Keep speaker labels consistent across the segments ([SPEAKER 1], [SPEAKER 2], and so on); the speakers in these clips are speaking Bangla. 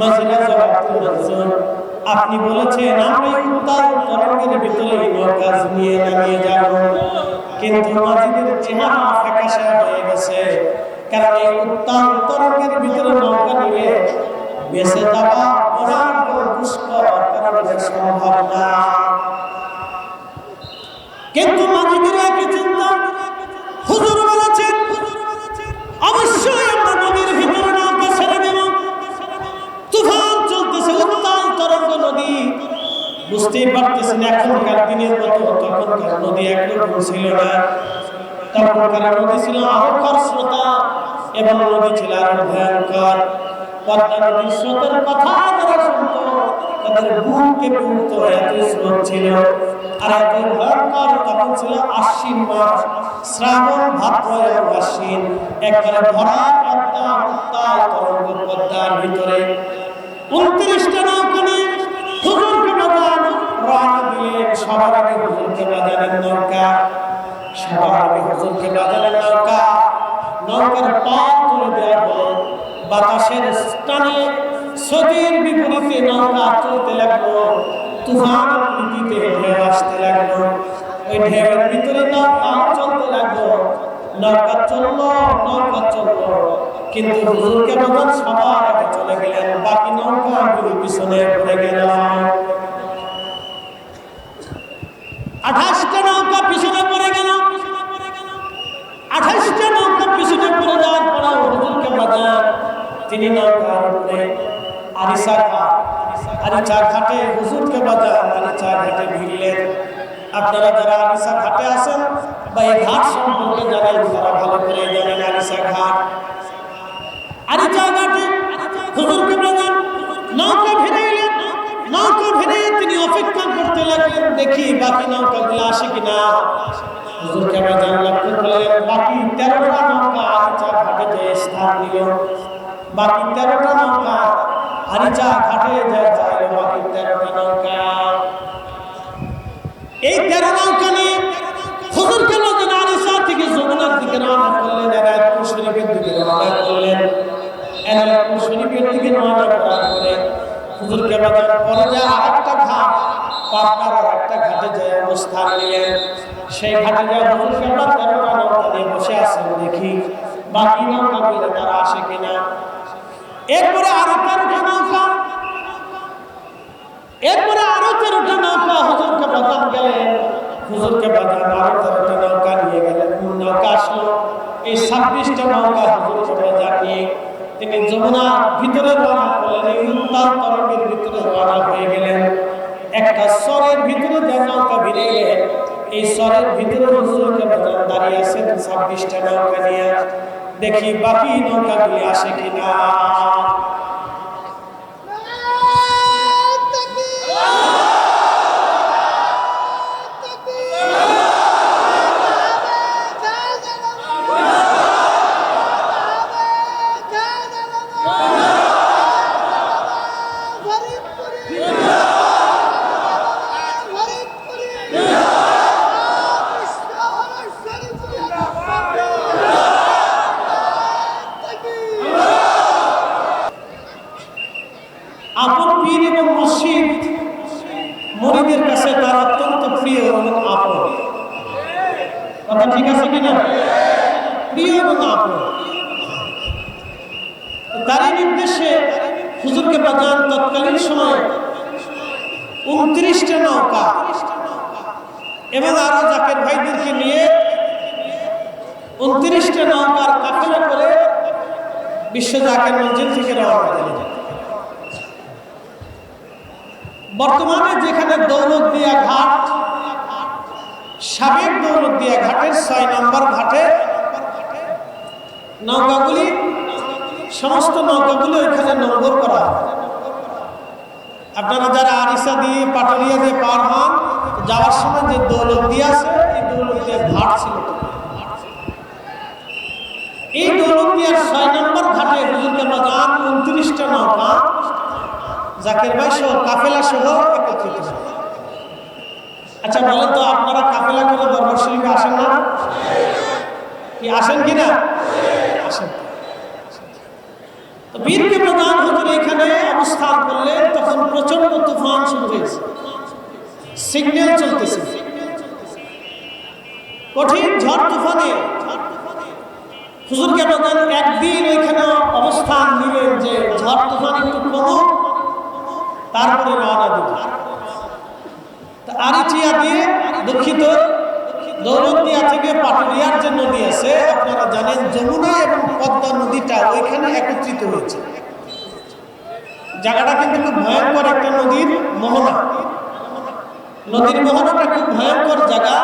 [SPEAKER 1] মাঝিরা আপনি বলেছেন আমরা এই তরঙ্গের ভিতরে নৌকা নিয়ে নামিয়ে যাব। কিন্তু মাঝিদের চেহারা ফ্যাকাশে হয়ে গেছে। কারণ এই উত্তাল তরঙ্গের ভিতরে নৌকা নিয়ে বেঁচে যাওয়া ওনার দুষ্কর সম্ভব না। কিন্তু মাঝিদের বুঝতেই পারতেছেন, এখনকার দিনের মতো তখনকার নদী একরকম ছিল না। তখনকার নদী ছিল আরও খরস্রোতা এবং নদী ছিল আরও ভয়ঙ্কর। পদ্মা নদীর স্রোতের কথা শুনত, তাদের এত স্রোত ছিল। আর এত ভয়ঙ্কর তখন ছিল আশ্বিন মাস, শ্রাবণ, ভাদ্র এবং আশ্বিন। একবারে ভরা পদ্মা, উত্তাল তরঙ্গ পদ্মার ভিতরে। উনত্রিশটা বাজান রওনা দিলেন সবার বাজানের নৌকা নৌকার পা তুলে দেওয়া বাতাসের টানে স্রোতের বিপরীতে নৌকা চলতে লাগল। তুফান ঢেউ আসতে লাগল। ওই ঢেউয়ের ভিতরে নৌকা চলতে লাগল। নৌকা চলল নৌকা চলল। কিন্তু সবার আগে চলে গেলেন, বাকি নৌকা গুলো পিছনে পড়ে গেল। আঠাশটা নৌকা পিছনে পড়ে গেল। আঠাশটা নৌকা পিছনে পড়ে যাওয়ার পরে হুজুরকে বাজার তিনি নৌকার উপরে আরিসা ঘাট। আরিচা ঘাটে হুজুরকে বাজার আরিচা ঘাটে ভিড়লেন। আপনারা যারা আরিসা ঘাটে আছেন বা এই ঘাট সম্পর্কে জানেন, তারা জানেন আরিসা ঘাট। আরিচা ঘাটে হুজুরকে বাজার নৌকা ভিড়ে এলেন। নৌকা ভিড়ে অপেক্ষা করতে লাগলেন দেখি বাকি নৌকাগুলো আসে কিনা। হুজুরকে বাজার লক্ষ্য করলেন বাকি তেরোটা নৌকা আরিচা ঘাটে যে স্থান নিল বাকি তেরোটা নৌকা আরিচা ঘাটে যে যায় বাকি তেরোটা নৌকা। এই তেরো নৌকা নিয়ে হুজুরকে নদীর আরিসা থেকে যমুনার দিকে রওনা করলেন, এনায়তপুর শরীফের দিকে রওনা করলেন। এনায়তপুর শরীফের দিকে রওনা করার হুজুরকে বাজার পরে যে আরেকটা ঘাট পাবনার আরেকটা ঘাটে যে অবস্থান নিলেন সেই ঘাটে যে হুজুরকে আমরা তেরোটা নিয়ে বসে আছেন দেখি, বাকি নৌকা তারা আসে কিনা? এরপরে আরও তেরোটা নৌকা, এরপরে আরও তেরোটা নৌকা হুজুরকে বাজার গেলেন হুজুরকে বাজার আরও তেরোটা নৌকা নিয়ে গেলেন। নৌকা আসলো, এই ছাব্বিশটা নৌকা হুজুরকে বাজার নিয়ে তিনি যমুনার ভিতরে তরঙ্গের ভিতরে রওনা হয়ে গেলেন। একটা স্বরের ভিতরে নৌকা ভিড়ে এই স্বরের ভিতরে দাঁড়িয়ে আছেন ছাব্বিশটা নৌকা নিয়ে। দেখি বাকি নৌকাগুলি আসে কিনা। আপন পীর এবং মসজিদ মরিদের কাছে তার অত্যন্ত প্রিয় এবং আপন। কথা ঠিক আছে কিনা? প্রিয় এবং আপন। তারই নির্দেশে হুজুরকে বাজান তৎকালীন সময় উনত্রিশটা নৌকা এবং আরও জাকের ভাইদেরকে নিয়ে উনত্রিশটা নৌকার কাফেলা করে বিশ্ব জাকের মঞ্জিল থেকে রওনা দিলেন। বর্তমানে যেখানে দৌলত দিয়া ঘাট, সাবেক দৌলত দিয়া ঘাটের ছয় নম্বর ঘাটে নৌকাগুলি, সমস্ত নৌকাগুলি ওইখানে নম্বর করা আপনারা যারা আরিসা দিয়ে পাটুরিয়া দিয়ে পার হন, যাওয়ার সময় যে দৌলত দিয়া আছে, এই দৌলত দিয়া ঘাট ছিল। এই দৌলত দিয়ার ছয় নম্বর ঘাটে বাজান উনত্রিশটা নৌকা জাকের ভাই, সহ কাফেলা সহ একত্রিত আচ্ছা বলেন তো আপনারা কাফেলা করে দরবার শরীফে আসেন না? কি আসেন কি না? আসেন। বীরকে প্রধান হুজুর এখানে অবস্থান করলেন তখন প্রচণ্ড তুফান শুরু হয়েছে। সিগন্যাল চলতেছে। কঠিন ঝড় তুফানে প্রধান একদিন ওইখানে অবস্থান নিলেন যে ঝড় তুফান একটু কমুক। তারপরে রওনা দিব। আরিচিয়া দিয়ে দুঃখিত, দৌলতদিয়া থেকে পাটুরিয়ার যে নদী আছে, আপনারা জানেন যমুনা এবং পদ্মা নদীটা ওইখানে একত্রিত হয়েছে। জায়গাটা কিন্তু খুব ভয়ঙ্কর একটা নদীর মোহনা। নদীর মোহনাটা খুব ভয়ঙ্কর জায়গা।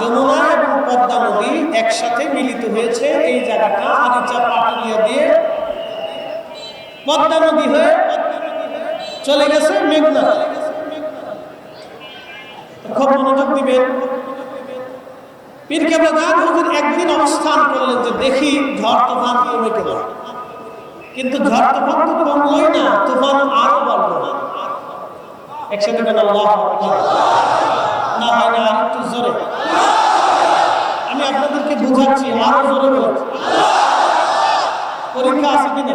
[SPEAKER 1] যমুনা এবং পদ্মা নদী একসাথে মিলিত হয়েছে। এই জায়গাটা আরিচা পাটুরিয়া দিয়ে পদ্মা নদী হয়ে চলে গেছে মেঘনা। খুব মনোযোগ দিবেন। পীর কেবলাদান হুজুর একদিন অবস্থান করলেন যে দেখি ঝড় তুফান কমে গেল কিন্তু ঝড় তুফান তো কমলই না, তুফান আরও বাড়লো। না একসাথে কেন না হয় না, আর একটু জোরে। আমি আপনাদেরকে বুঝাচ্ছি, আরও জোরে বলছি পরীক্ষা আছে কিনা?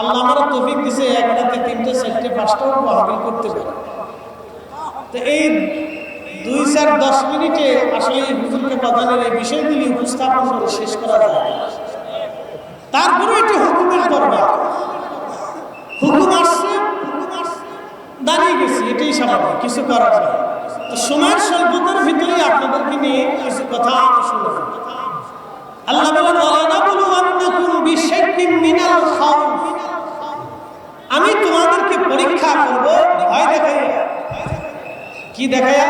[SPEAKER 1] আল্লাহ আমার তৌফিক দিছে একটাতে তিনটে, চারটে পাঁচটাও মাহফিল করতে পারে। তো এই দুই চার দশ মিনিটে আসলে এই হুজুরকে প্রধানের এই বিষয়গুলি উপস্থাপন করে শেষ করা যায়। তারপরে এটি হুকুমের দরবার হুকুম আসছে দাঁড়িয়ে গেছি, এটাই স্বাভাবিক, কিছু করার নেই। তো সময়ের স্বল্পতার ভিতরেই আপনাদেরকে নিয়ে কিছু কথা আমি শুনব। আল্লাহ বলেন ওয়ালানাবলুওয়ান্নাকুম বিশাইইন মিনাল খাউফ। আমি তোমাদেরকে পরীক্ষা করব। ভয় দেখাইয়া কি দেখাইয়া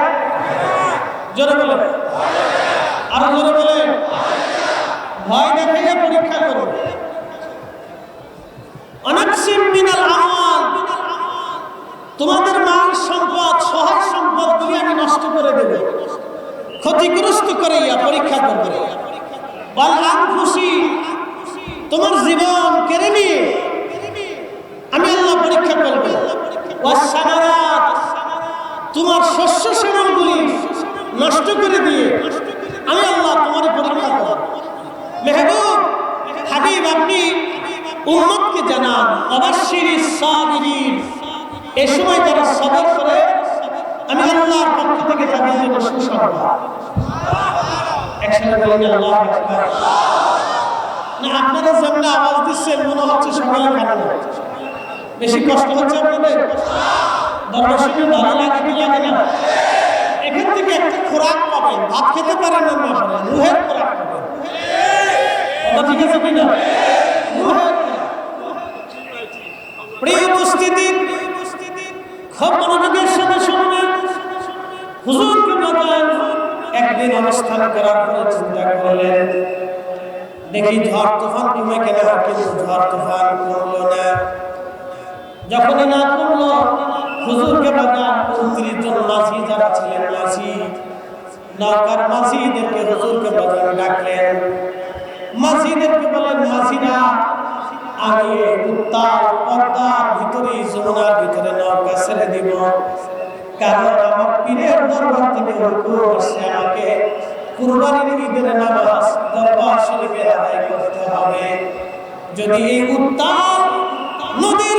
[SPEAKER 1] জোরে বলে। আরও জোরে বলে। ভয় দেখাইয়া পরীক্ষা করব অনাকসিম মিনাল আমাল। তোমাদের মাল সম্পদ, সহায় সম্পদগুলি আমি নষ্ট করে দেব। ক্ষতিগ্রস্ত করাইয়া পরীক্ষা করবে। বল খুশি তোমার জীবন কেড়ে নিয়ে আমি আল্লাহ পরীক্ষা করব। তোমার শস্য শ্যামলগুলি নষ্ট করে দিয়ে আমি আল্লাহ তোমার পরীক্ষা করব। মেহবুব, হাবিব, আপনি উম্মতকে জানান, অবশ্যই সাবিরিন। এ সময় যারা সবর করে আমি আল্লাহর পক্ষ থেকে তাদের জন্য সুসংবাদ। না আপনারা যেমন আওয়াজ দিচ্ছেন, মনে হচ্ছে সকালে খারাপ বেশি কষ্ট হচ্ছে আপনাদের? দরবার ভালো লাগে কি লাগে না এখান থেকে একটা খোরাক পাবেন ভাত খেতে পারেন না পারেন রুহের খোরাক পাবেন। কথা ঠিক আছে কিনা? রুহের প্রিয় উপস্থিতি খুব মনোযোগের সাথে শুনবেন হুজুরকে বাজান একদিন অনুষ্ঠান করার পরে চিন্তা করলেন দেখি ঝড় তুফান কমে গেল কিন্তু ঝড় তুফান কমলো না। যখন না কমলো হুজুরকে যারা ছিলেন হুজুরকে ডাকলেন। বলেন আমি উত্তাল ভিতরে ভিতরে ছেড়ে দিব। কারণ আমার পীরের দরবার থেকে হুকুম আসছে আমাকে। কুরবানির ঈদের নামাজ দরবার শরীফে আদায় করতে হবে। যদি এই উত্তাল নদীর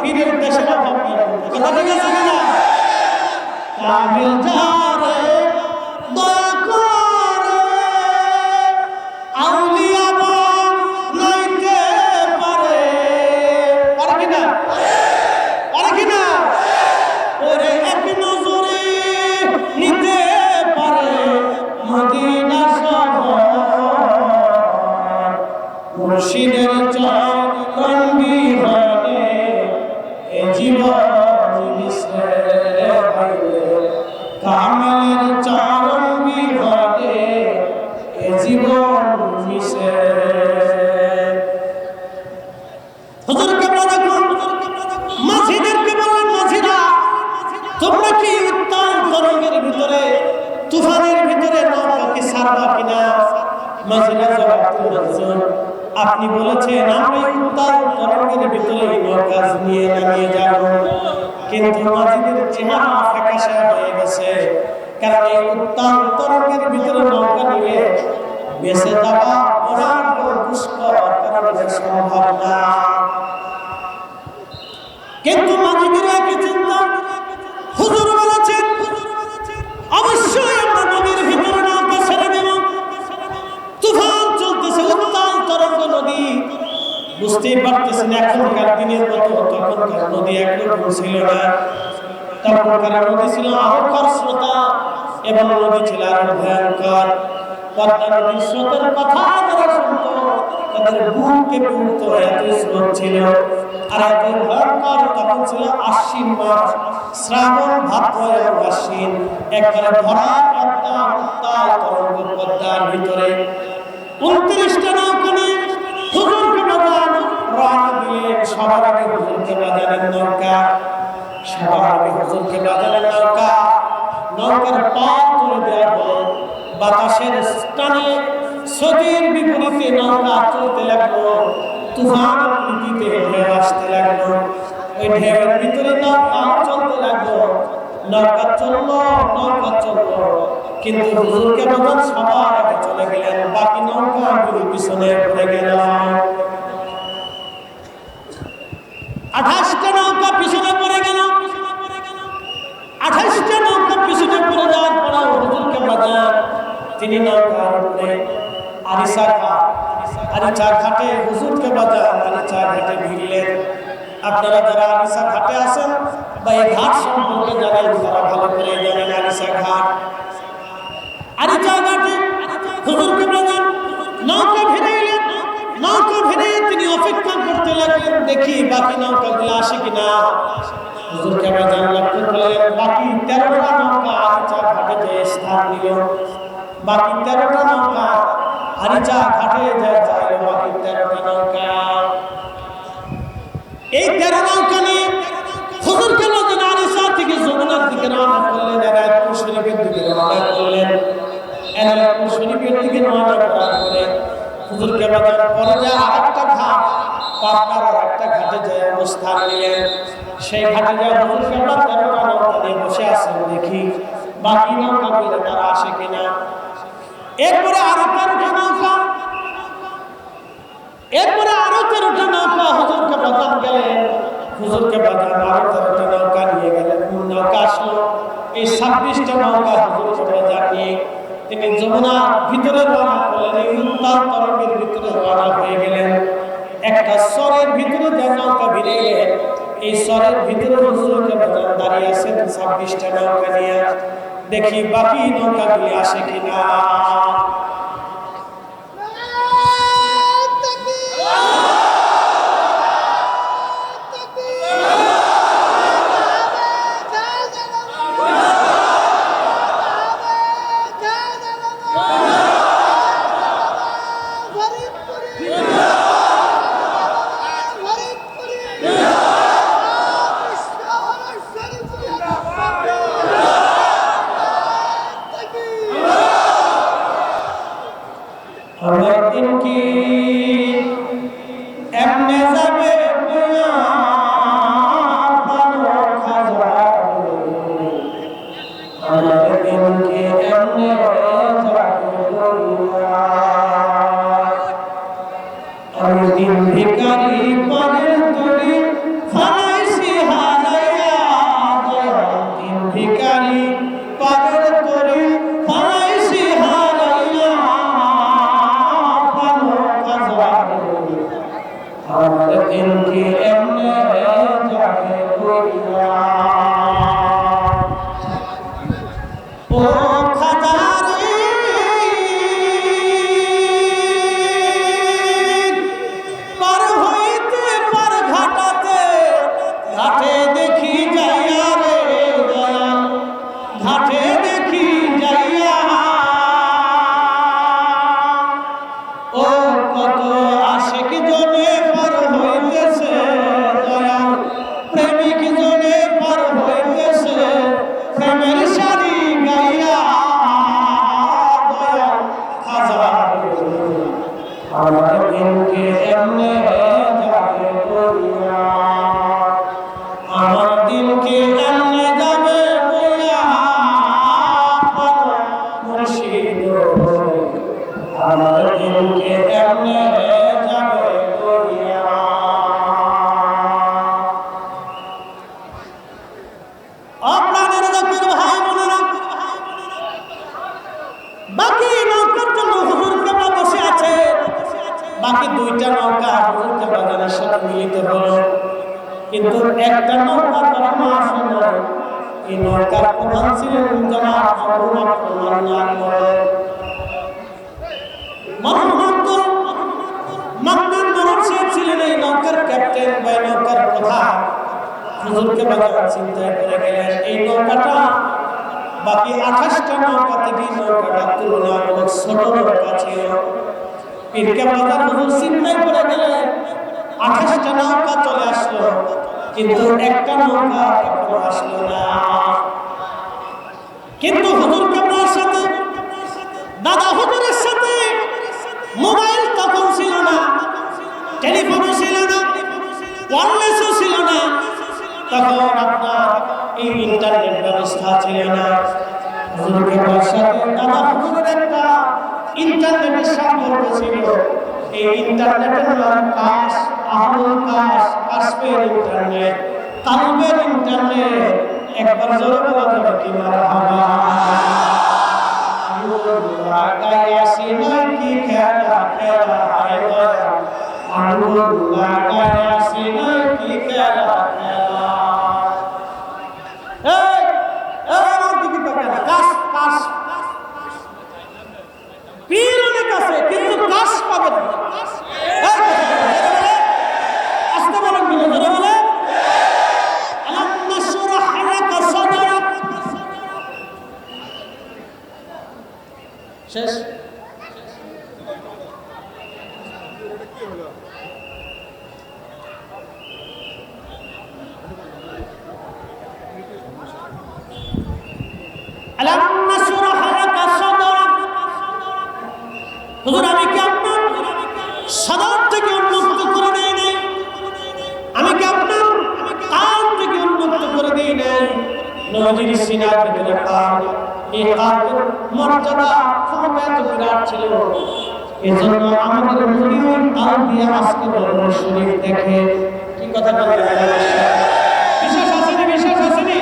[SPEAKER 1] পীরের দেশের কথা ঠিক আছে না? কামিল আপনি বলেছেন এই উত্তাল তরঙ্গের ভিতরে এই নৌকা নিয়ে নামিয়ে যাব। কিন্তু মাঝিদের চেহারা ফ্যাকাশে হয়ে গেছে। কারণ এই উত্তাল তরঙ্গের ভিতরে নৌকা নিয়ে বেঁচে যাওয়া বুঝতেই পারতেছেন, এখনকার দিনের মতো তখনকার নদী একরকম ছিল না। তখনকার নদী ছিল আরও খরস্রোতা এবং নদী ছিল আরও ভয়ঙ্কর। পদ্মা স্রোতের কথা শুনত, তাদের এত স্রোত ছিল। আর এত ভয়ঙ্কর তখন ছিল আশ্বিন মাস, শ্রাবণ, ভাদ্র এবং আশ্বিন। পদ্মা তরঙ্গ পদ্মার ভিতরে। উনত্রিশটা নৌকা নিয়ে হুজুরকে বাজান বাতাসের টানে স্রোতের বিপরীতে চলতে লাগল, তুফান প্রকৃতিতে ঢেউ আসতে লাগল। ওই ঢেউয়ের ভিতরে নৌকা চলতে লাগল, নৌকা চলল নৌকা চলল। কিন্তু সবার আগে চলে গেলেন, বাকি নৌকা পিছনে পড়ে গেল। আঠাশটা নৌকা পিছনে পড়ে গেল। আঠাশটা নৌকা পিছনে পড়ে যাওয়ার পরে হুজুরকে বাজার তিনি নৌকার উপরে আরিসা ঘাট, আরিচা ঘাটে হুজুরকে বাজার আরিচা ঘাটে ভিড়লেন। আপনারা যারা আরিসা ঘাটে আছেন বা এই ঘাট সম্পর্কে জানেন, তারা ভালো করে জানেন আরিসা ঘাট। আরিচা ঘাটে হুজুরকে বাজার নৌকা ভিড়ে নৌকা ভিড়ে তিনি অপেক্ষা করতে লাগলেন, দেখি বাকি নৌকাগুলো আসে কিনা। হুজুরকে বাজার লক্ষ্য করলেন বাকি তেরোটা নৌকা আরিচা ঘাটে যে স্থান নিল বাকি তেরোটা নৌকা আরিচা ঘাটে যা যায় বাকি তেরোটা নৌকা এই তেরো নৌকা নিয়ে হুজুরকে নদীর আরিসা থেকে যমুনার দিকে রওনা করলেন, এনায়তপুর শরীফের দিকে রওনা করলেন। এনায়তপুর শরীফের দিকে রওনা করার পরে পরে যে আরেকটা ঘাট ঘাটে যে অবস্থান সেই ঘাটে যে বসে আছেন দেখি বাকি তারা আসে কিনা? এরপরে আরও তেরোটা নৌকা এরপরে আরও তেরোটা নৌকা হুজুরকে হুজুরকে আরও তেরোটা নৌকা নিয়ে গেলেন কোন নৌকা আসলো? এই ছাব্বিশটা নৌকা হুজুরকে বাজার নিয়ে তিনি যমুনার ভিতরে রওনা একটা স্বরের ভিতরে নৌকা এই স্বরের ভিতরে হুজুরকে দাঁড়িয়ে আছেন দেখি বাকি নৌকাগুলি আসে কিনা। বাকি দুইটা নৌকা জানার সাথে মিলিত হলো। কিন্তু একটা নৌকা তখন আসলো এই নৌকার প্রধান ছিলেন জনাব ছিলেন এই নৌকার এই বাকি ছোট নৌকা ছিল। পীরকে বাজার হুজুর চিন্তায় করে গেলেন আঠাশটা নৌকা চলে আসলো, কিন্তু একটা নৌকা আসলো না। কিন্তু হুজুর কেবলার সাথে, দাদা হুজুরের সাথে মোবাইল তখন ছিল না, টেলিফোনও ছিল না, ওয়ারলেসও ছিল না। তখন আপনার এই ইন্টারনেট ব্যবস্থা ছিল না। সাথে দাদা হুজুরের একটা ইন্টারনেটের সম্পর্ক ছিল এই ইন্টারনেটের নাম কাশ আহমদ কাশ কাশপের ইন্টারনেট কালবের ইন্টারনেট একবার জোরে বলা যাবে কি মারা লাগাইয়াছি নাকি খেলা খেলা হায় দয়া আঙুল লাগাইয়াছি নাকি খেলা খেলা এই এই আমার দিকে তাকান কাশ কাশ পীর অনেক আছে কিন্তু কাশ পাবেন না এই, আসতে বলেন কি জোরে বলে আলাম নাশরাহ লাকা সাদরাক শেষ আলাম নাশরাহ লাকা সাদরাক হুজুর আমি কি আপনার সদর থেকে উন্মুক্ত করে দেই নাই আমি কি আপনার কাল থেকে উন্মুক্ত করে দেই নাই নবীর সিনার ভিতরে কাল এই কালের মর্যাদা এত বিরাট ছিল। এজন্য আমাদের আজকে বড় শরীর দেখে কি কথা বলতে বিশেষ আসেনি বিশেষ আসেনি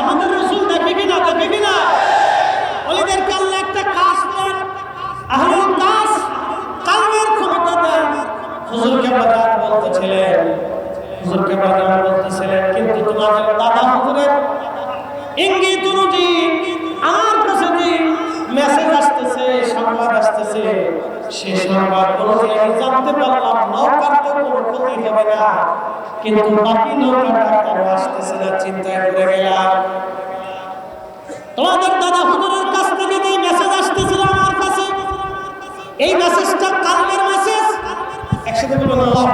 [SPEAKER 1] আমাদের রসুল দেখে কিনা দেখে কিনা অলিদেরকে আল্লাহ একটা কাজ দেন আহলুল কাজ কালমের ক্ষমতা দেন হুজুরকে বাজার বলতেছিলেন হুজুরকে বাজার বলতেছিলেন কিন্তু তোমাদের দাদা হুজুরের ইঙ্গিত অনুযায়ী আমার কাছে যে মেসেজ আসতেছে সংবাদ আসতেছে সে সংবাদ অনুযায়ী আমি জানতে পারলাম নৌকার তো কোনো না। কিন্তু বাকি নৌকাটা কেন আসতেছে না, চিন্তায় পড়ে গেলাম। তোমাদের দাদা হুজুরের কাছ থেকে যে মেসেজ আসতেছিল আমার কাছে, এই মেসেজটা কালকের মেসেজ একসাথে বলুন, আল্লাহু